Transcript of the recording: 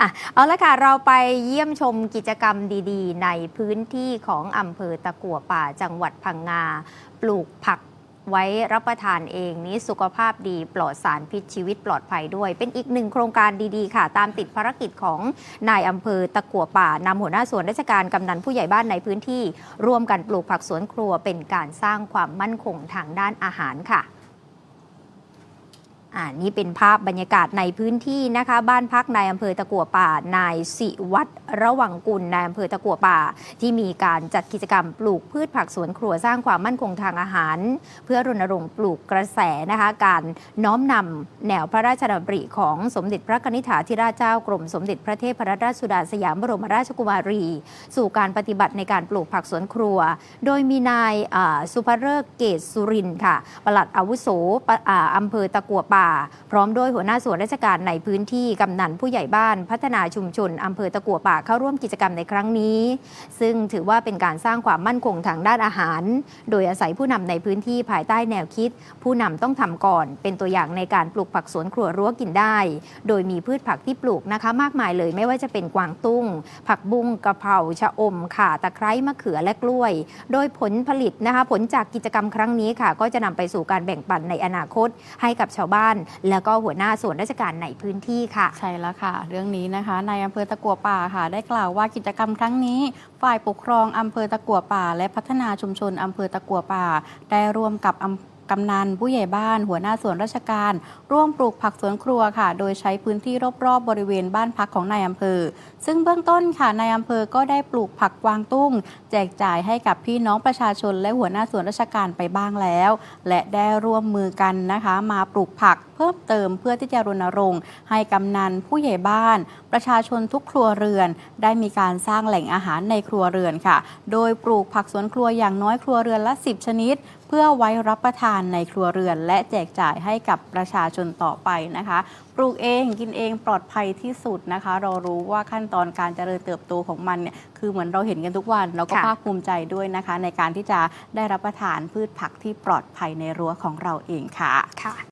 อะเอาละค่ะ เราไปเยี่ยมชมกิจกรรมดีๆ ในพื้นที่ของอำเภอตะกัวป่าจังหวัดพังงา ปลูกผักไว้รับประทานเองนี้สุขภาพดีปลอดสารพิษชีวิตปลอดภัยด้วย เป็นอีกหนึ่งโครงการดีๆ ค่ะ ตามติดภารกิจของนายอำเภอตะกัวป่านำหัวหน้าส่วนราชการกำนันผู้ใหญ่บ้านในพื้นที่ ร่วมกันปลูกผักสวนครัวเป็นการสร้างความมั่นคงทางด้านอาหารค่ะ อ่านี่เป็นภาพบรรยากาศในพื้นที่นะคะ บ้านพักนายอำเภอตะกัวป่า นายสิวัตรระวังกุลนายอำเภอตะกัวป่า ที่มีการจัดกิจกรรมปลูกพืชผักสวนครัวสร้างความมั่นคงทางอาหาร เพื่อรณรงค์ปลูกกระแสนะคะ การน้อมนำแนวพระราชดำริของสมเด็จพระกนิษฐาธิราชเจ้ากรมสมเด็จพระเทพรัตนราชสุดาสยามบรมราชกุมารี สู่การปฏิบัติในการปลูกผักสวนครัว โดยมีนายสุภเริกเกตสุรินทร์ค่ะปลัดอาวุโสออำเภอตะกัวป่าพร้อมด้วยหัวหน้าส่วนราชการในพื้นที่กำนันผู้ใหญ่บ้าน พัฒนาชุมชนอำเภอตะกัวป่าเข้าร่วมกิจกรรมในครั้งนี้ ซึ่งถือว่าเป็นการสร้างความมั่นคงทางด้านอาหาร โดยอาศัยผู้นำในพื้นที่ภายใต้แนวคิด ผู้นำต้องทำก่อน เป็นตัวอย่างในการปลูกผักสวนครัวรั้วกินได้ โดยมีพืชผักที่ปลูกนะคะ มากมายเลยไม่ว่าจะเป็นกวางตุ้ง ผักบุ้งกระเพราชะอมข่าตะไคร้มะเขือและกล้วย โดยผลผลิตนะคะ ผลจากกิจกรรมครั้งนี้ค่ะ ก็จะนำไปสู่การแบ่งปันในอนาคต ให้กับชาวบ้านแล้วก็หัวหน้าส่วนราชการในพื้นที่ค่ะ ใช่แล้วค่ะ เรื่องนี้นะคะในายอำเภอตะกัวป่าค่ะ ได้กล่าวว่ากิจกรรมครั้งนี้ ฝ่ายปกครองอำเภอตะกัวป่า และพัฒนาชุมชนอำเภอตะกัวป่า ได้ร่วมกับอำ กำนันผู้ใหญ่บ้าน หัวหน้าส่วนราชการ ร่วมปลูกผักสวนครัวค่ะ โดยใช้พื้นที่รอบๆบริเวณบ้านพักของนายอำเภอ ซึ่งเบื้องต้นค่ะนายอำเภอก็ได้ปลูกผักกวางตุ้ง แจกจ่ายให้กับพี่น้องประชาชน และหัวหน้าส่วนราชการไปบ้างแล้ว และได้ร่วมมือกันนะคะ มาปลูกผักเพิ่มเติมเพื่อที่จะรณรงค์ ให้กำนันผู้ใหญ่บ้าน ประชาชนทุกครัวเรือน ได้มีการสร้างแหล่งอาหารในครัวเรือนค่ะ โดยปลูกผักสวนครัวอย่างน้อยครัวเรือนละ 10 ชนิดเพื่อไว้รับประทานในครัวเรือน และแจกจ่ายให้กับประชาชนต่อไปนะคะ ปลูกเองกินเองปลอดภัยที่สุดนะคะ เรารู้ว่าขั้นตอนการเจริญเติบโตของมันเนี่ยคือเหมือนเราเห็นกันทุกวัน เราก็ค่ะภาคภูมิใจด้วยนะคะ ในการที่จะได้รับประทานพืชผักที่ปลอดภัยในรั้วของเราเองค่ะค่ะ